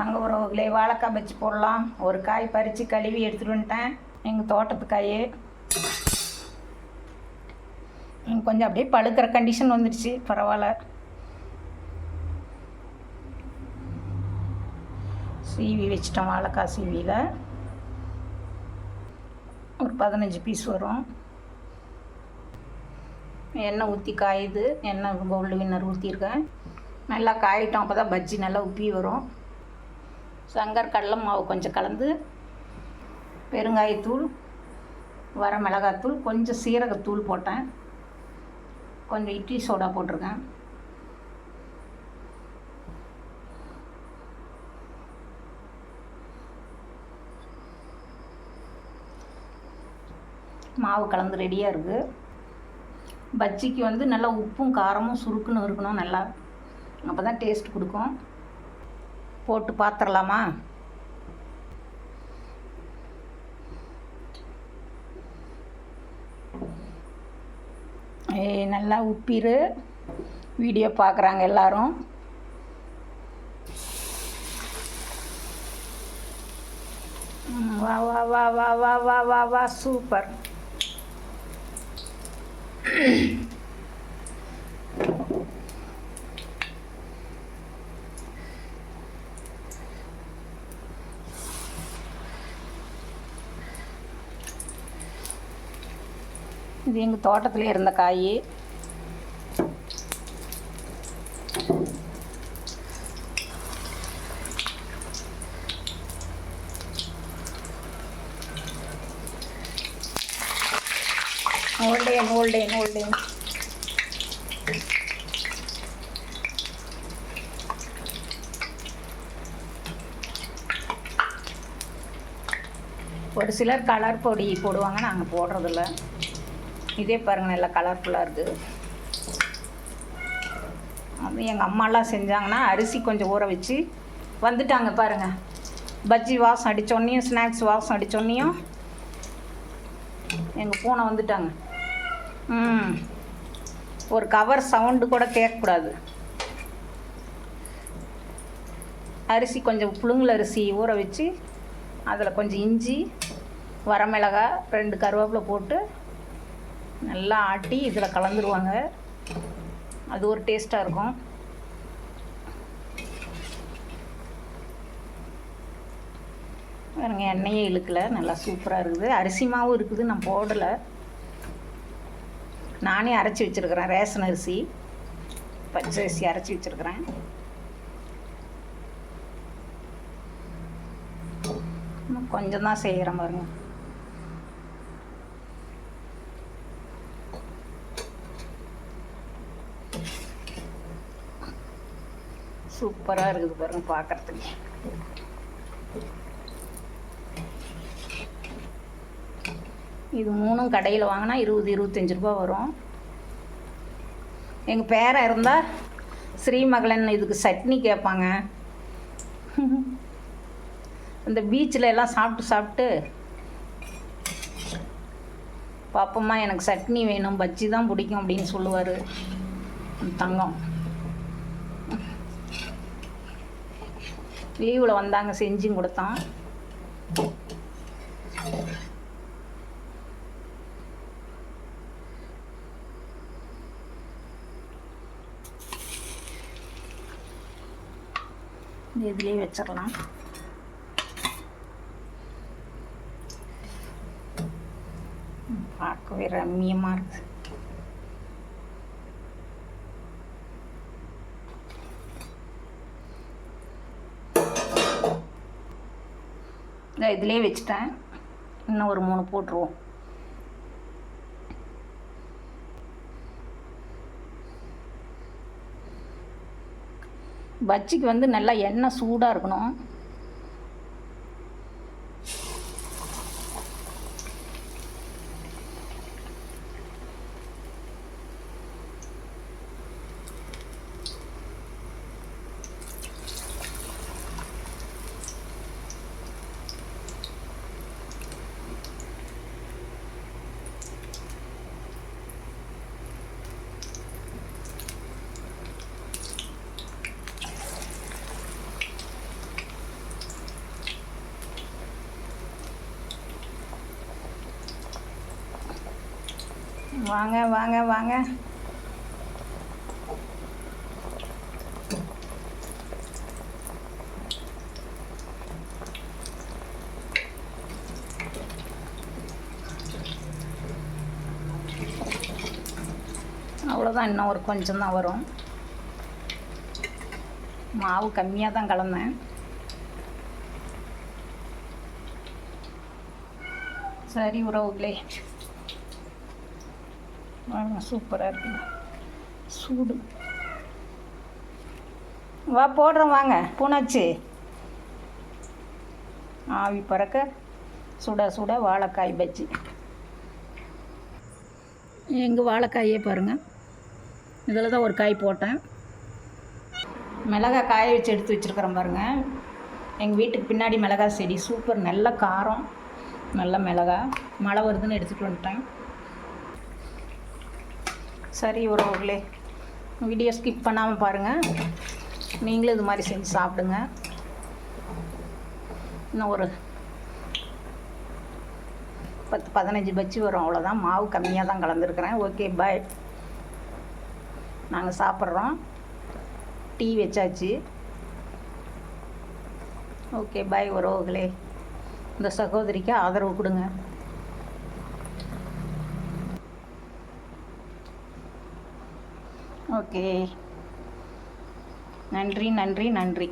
வாங்க உறவுகளே வாழைக்காய் பஜ்ஜி போடலாம். ஒரு காய் பறித்து கழுவி எடுத்துகிட்டு வந்துட்டேன். எங்கள் தோட்டத்து காய் கொஞ்சம் அப்படியே பழுக்கிற கண்டிஷன் வந்துடுச்சு. பரவாயில்ல. சீவி வச்சிட்டோம் வாழைக்காய் சீவியில். ஒரு பதினஞ்சு பீஸ் வரும். எண்ணெய் ஊற்றி காயுது. எண்ணெய் கோல்டு வின்னர் ஊற்றிருக்கேன் நல்லா காயிட்டோம். அப்போ தான் பஜ்ஜி நல்லா உப்பி வரும். சங்கர் கடலை மாவு கொஞ்சம் கலந்து பெருங்காயத்தூள் வர மிளகாத்தூள் கொஞ்சம் சீரகத்தூள் போட்டேன். கொஞ்சம் இட்லி சோடா போட்டிருக்கேன். மாவு கலந்து ரெடியாக இருக்குது பஜ்ஜிக்கு வந்து நல்லா உப்பும் காரமும் சுருக்குன்னு இருக்கணும் நல்லா. அப்போ தான் டேஸ்ட் கொடுக்கும். போட்டு பார்த்துடலாமா நல்லா உப்பிரு. வீடியோ பார்க்குறாங்க எல்லோரும். வா வா வா வா வா வா வா சூப்பர். இது எங்கள் தோட்டத்தில் இருந்த காய். ஓல்டேன் ஓல்டேன் ஓல்டேன் ஒரு சிலர் கலர் பொடி போடுவாங்க நாங்கள் போடுறதில்ல. இதே பாருங்கள் நல்லா கலர்ஃபுல்லாக இருக்குது. அது எங்கள் அம்மாலாம் செஞ்சாங்கன்னா அரிசி கொஞ்சம் ஊற வச்சு வந்துட்டாங்க பாருங்கள் பஜ்ஜி வாசம் அடித்தோன்னையும் ஸ்நாக்ஸ் வாசம் அடித்தோன்னையும் எங்கள் பூனை வந்துட்டாங்க. ம். ஒரு கவர் சவுண்டு கூட கேட்கக்கூடாது. அரிசி கொஞ்சம் புழுங்கல் அரிசி ஊற வச்சு அதில் கொஞ்சம் இஞ்சி வரமிளகாய் ரெண்டு கருவேப்பிலை போட்டு நல்லா ஆட்டி இதில் கலந்துருவாங்க. அது ஒரு டேஸ்ட்டாக இருக்கும். பாருங்க எண்ணெயே இழுக்கலை. நல்லா சூப்பராக இருக்குது. அரிசி மாவும் இருக்குது நான் போடலை. நானே அரைச்சி வச்சுருக்கிறேன். ரேஷன் அரிசி. பச்சை அரிசி அரைச்சி வச்சுருக்கிறேன். கொஞ்சம் தான் செய்கிறேன் பாருங்கள் சூப்பராக இருக்குது பாருங்க பார்க்குறதுக்கு இது மூணும் கடையில் வாங்கினா இருபது இருபத்தஞ்சி ரூபா வரும். எங்கள் பேரை இருந்தால் ஸ்ரீமகளன் இதுக்கு சட்னி கேட்பாங்க. இந்த பீச்சில் எல்லாம் சாப்பிட்டு சாப்பிட்டு பாப்பம்மா எனக்கு சட்னி வேணும் பஜ்ஜி தான் பிடிக்கும் அப்படின்னு சொல்லுவார். தங்கம். லீவில் வந்தாங்க செஞ்சும் கொடுத்தான். இதுலேயே வச்சிடலாம். பார்க்கவே ரம்மியமாக இருக்குது இதை இதிலே வச்சுட்டேன். இன்னும் ஒரு மூணு போட்டுருவோம். பஜ்ஜிக்கு வந்து நல்லா எண்ணெய் சூடாக இருக்கணும். வாங்க வாங்க வாங்க. அவ்வளோதான் இன்னும் ஒரு கொஞ்சம் தான் வரும். மாவு கம்மியாக தான் கலந்தேன். சரி உறவுகளே. வாங்க சூப்பராக இருக்கு. சூடு. வா போடுறோம் வாங்க. பூனாச்சு. ஆவி பறக்க சுட சுட வாழைக்காய் பஜ்ஜி. எங்கள் வாழைக்காயே பாருங்கள் இதில் தான் ஒரு காய் போட்டேன். மிளகாய் காய வச்சு எடுத்து வச்சுருக்குறேன் பாருங்கள் எங்கள் வீட்டுக்கு பின்னாடி மிளகாய் செடி. சூப்பர். நல்ல காரம் நல்ல மிளகாய். மழை வருதுன்னு எடுத்துகிட்டு வந்துட்டேன். சரி உறவுகளே வீடியோ ஸ்கிப் பண்ணாமல் பாருங்கள் நீங்களும் இது மாதிரி செஞ்சு சாப்பிடுங்க. இன்னும் ஒரு பத்து பதினஞ்சு பஜ்ஜி வரும். அவ்வளோதான் மாவு கம்மியாக தான் கலந்துருக்குறேன். ஓகே பாய் நாங்கள் சாப்பிட்றோம். டீ வச்சாச்சு. ஓகே பாய் உறவுகளே. இந்த சகோதரிக்கு ஆதரவு கொடுங்க. ஓகே. நன்றி நன்றி நன்றி.